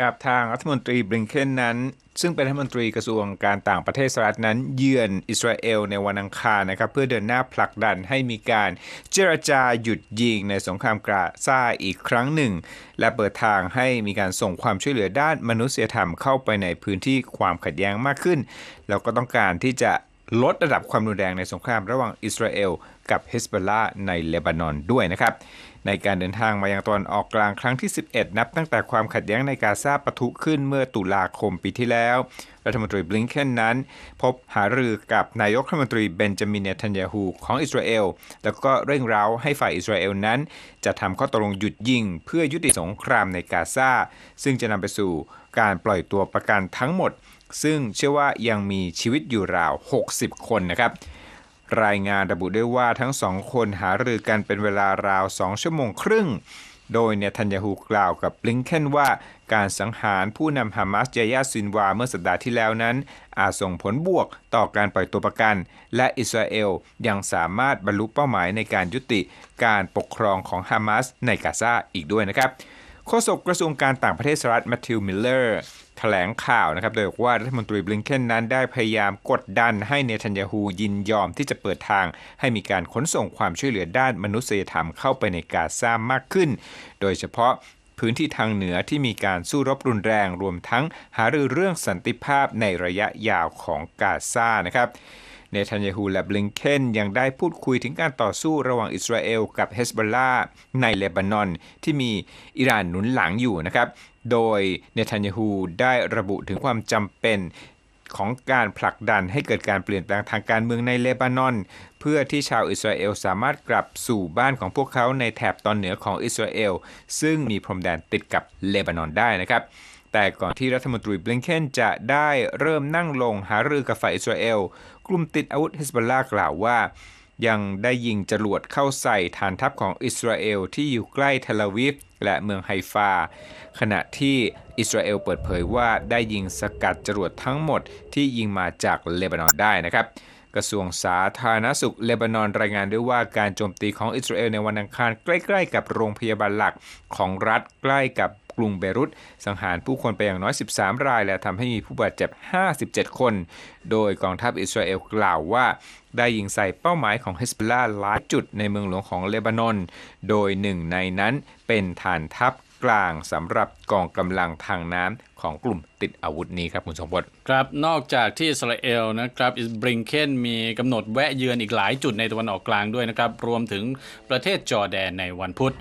กับทางรัฐมนตรีบริงเคนนั้น ซึ่งเป็นรัฐมนตรีกระทรวงการต่างประเทศสหรัฐนั้น เยือนอิสราเอลในวันอังคารนะครับเพื่อเดินหน้าผลักดันให้มีการเจรจาหยุดยิงในสงครามกาซาอีกครั้งหนึ่ง และเปิดทางให้มีการส่งความช่วยเหลือด้านมนุษยธรรมเข้าไปในพื้นที่ความขัดแย้งมากขึ้น แล้วก็ต้องการที่จะลดระดับความรุนแรงในสงครามระหว่างอิสราเอล กับเฮสบอลลาในเลบานอนด้วยนะครับ ในการเดินทางมายังตอนออกกลางครั้งที่ 11 นับตั้งแต่ความขัดแย้งในกาซาปะทุขึ้นเมื่อตุลาคมปีที่แล้ว รัฐมนตรีบลิงเคนนั้น พบหารือกับนายกรัฐมนตรีเบนจามินเนทันยาฮูของอิสราเอล แล้วก็เร่งเร้าให้ฝ่ายอิสราเอลนั้น จะทำข้อตกลงหยุดยิง เพื่อยุติสงครามในกาซาซึ่งจะนำไปสู่การปล่อยตัวประกันทั้งหมดซึ่งเชื่อว่ายังมีชีวิตอยู่ราว 60 คนนะครับ รายงานระบุด้วยว่าทั้งสองคนหารือกันเป็นเวลาราว2ชั่วโมงครึ่ง โดยเนทันยาฮูกล่าวกับบลิงเคนว่าการสังหารผู้นำฮามาสยายาซินวาเมื่อสัปดาห์ที่แล้วนั้น อาจส่งผลบวกต่อการปล่อยตัวประกัน และอิสราเอลยังสามารถบรรลุเป้าหมายในการยุติการปกครองของฮามาสในกาซาอีกด้วยนะครับ โฆษกกระทรวงการต่างประเทศสหรัฐแมทธิวมิลเลอร์แถลงข่าวนะครับ โดยบอกว่ารัฐมนตรีบลิงเคนนั้นได้พยายามกดดันให้เนทันยาฮูยินยอมที่จะเปิดทาง ให้มีการขนส่งความช่วยเหลือด้านมนุษยธรรมเข้าไปในกาซามากขึ้น โดยเฉพาะพื้นที่ทางเหนือที่มีการสู้รบรุนแรง รวมทั้งหารือเรื่องสันติภาพในระยะยาวของกาซานะครับ เนทันยาฮูและบลิงเคนยังได้พูดคุยถึงการต่อสู้ระหว่างอิสราเอลกับเฮสบอลลาในเลบานอนที่มีอิหร่านหนุนหลังอยู่นะครับ โดยเนทันยาฮูได้ระบุถึงความจำเป็นของการผลักดันให้เกิดการเปลี่ยนแปลงทางการเมืองในเลบานอน เพื่อที่ชาวอิสราเอลสามารถกลับสู่บ้านของพวกเขาในแถบตอนเหนือของอิสราเอลซึ่งมีพรมแดนติดกับเลบานอนได้นะครับ แต่ก่อนที่รัฐมนตรีบลิงเคนจะได้เริ่มนั่งลงหารือกับฝ่ายอิสราเอล กลุ่มติดอาวุธฮิสบอลลากล่าวว่า ยังได้ยิงจรวดเข้าใส่ฐานทัพของอิสราเอลที่อยู่ใกล้เทลอาวิฟและเมืองไฮฟา ขณะที่อิสราเอลเปิดเผยว่าได้ยิงสกัดจรวดทั้งหมดที่ยิงมาจากเลบานอนได้นะครับกระทรวงสาธารณสุขเลบานอนรายงานด้วยว่าการโจมตีของอิสราเอลในวันอังคารใกล้ ๆ กับโรงพยาบาลหลักของรัฐใกล้กับ กรุงเบรุตสังหารผู้คนไปอย่างน้อย 13 ราย และทำให้มีผู้บาดเจ็บ 57 คน โดยกองทัพอิสราเอลกล่าวว่า ได้ยิงใส่เป้าหมายของเฮสบลาหลายจุดในเมืองหลวงของเลบานอน โดยหนึ่งในนั้นเป็นฐานทัพกลางสำหรับกองกำลังทางน้ำของกลุ่มติดอาวุธนี้ครับคุณสมบัติครับนอกจากที่อิสราเอลนะครับอิสบริงเคนมีกำหนดแวะเยือนอีกหลายจุดในตะวันออกกลางด้วยนะครับ รวมถึงประเทศจอร์แดนในวันพุธ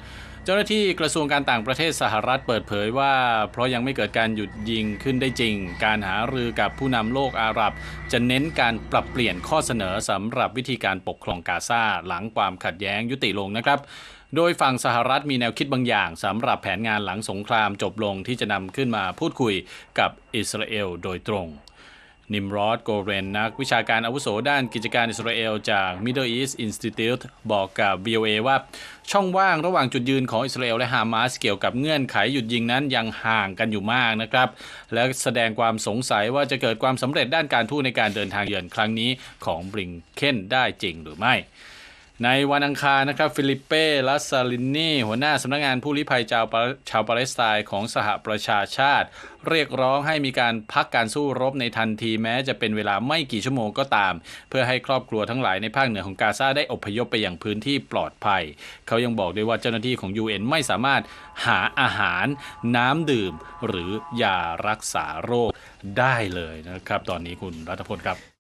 เจ้าหน้าที่กระทรวงการต่างประเทศสหรัฐเปิดเผยว่า เพราะยังไม่เกิดการหยุดยิงขึ้นได้จริง การหารือกับผู้นำโลกอาหรับ จะเน้นการปรับเปลี่ยนข้อเสนอสำหรับวิธีการปกครองกาซาหลังความขัดแย้งยุติลงนะครับโดยฝั่งสหรัฐมีแนวคิดบางอย่างสำหรับแผนงานหลังสงครามจบลงที่จะนำขึ้นมาพูดคุยกับอิสราเอลโดยตรง นิมรอดโกเรนนัก วิชาการอาวุโสด้านกิจการอิสราเอลจาก Middle East Institute บอกกับ VOA ว่าช่องว่างระหว่างจุดยืนของอิสราเอลและฮามาสเกี่ยวกับเงื่อนไขหยุดยิงนั้นยังห่างกันอยู่มากนะครับ และแสดงความสงสัยว่าจะเกิดความสำเร็จด้านการทูตในการเดินทางเยือนครั้งนี้ของบริงเคนได้จริงหรือไม่ ในวันอังคารนะครับฟิลิปเป้ลัสซาลินนีหัวหน้าสำนักงานผู้ลี้ภัยชาวปาชาวปาเลสไตน์ของสหประชาชาติ เรียกร้องให้มีการพักการสู้รบในทันทีแม้จะเป็นเวลาไม่กี่ชั่วโมงก็ตาม เพื่อให้ครอบครัวทั้งหลายในภาคเหนือของกาซาได้อพยพไปอยังพื้นที่ปลอดภัย เขายังบอกด้วยว่าเจ้าหน้าที่ของ UN ไม่สามารถหาอาหาร น้ำดื่ม หรือยารักษาโรคได้เลยนะครับ ตอนนี้คุณรัฐพลครับ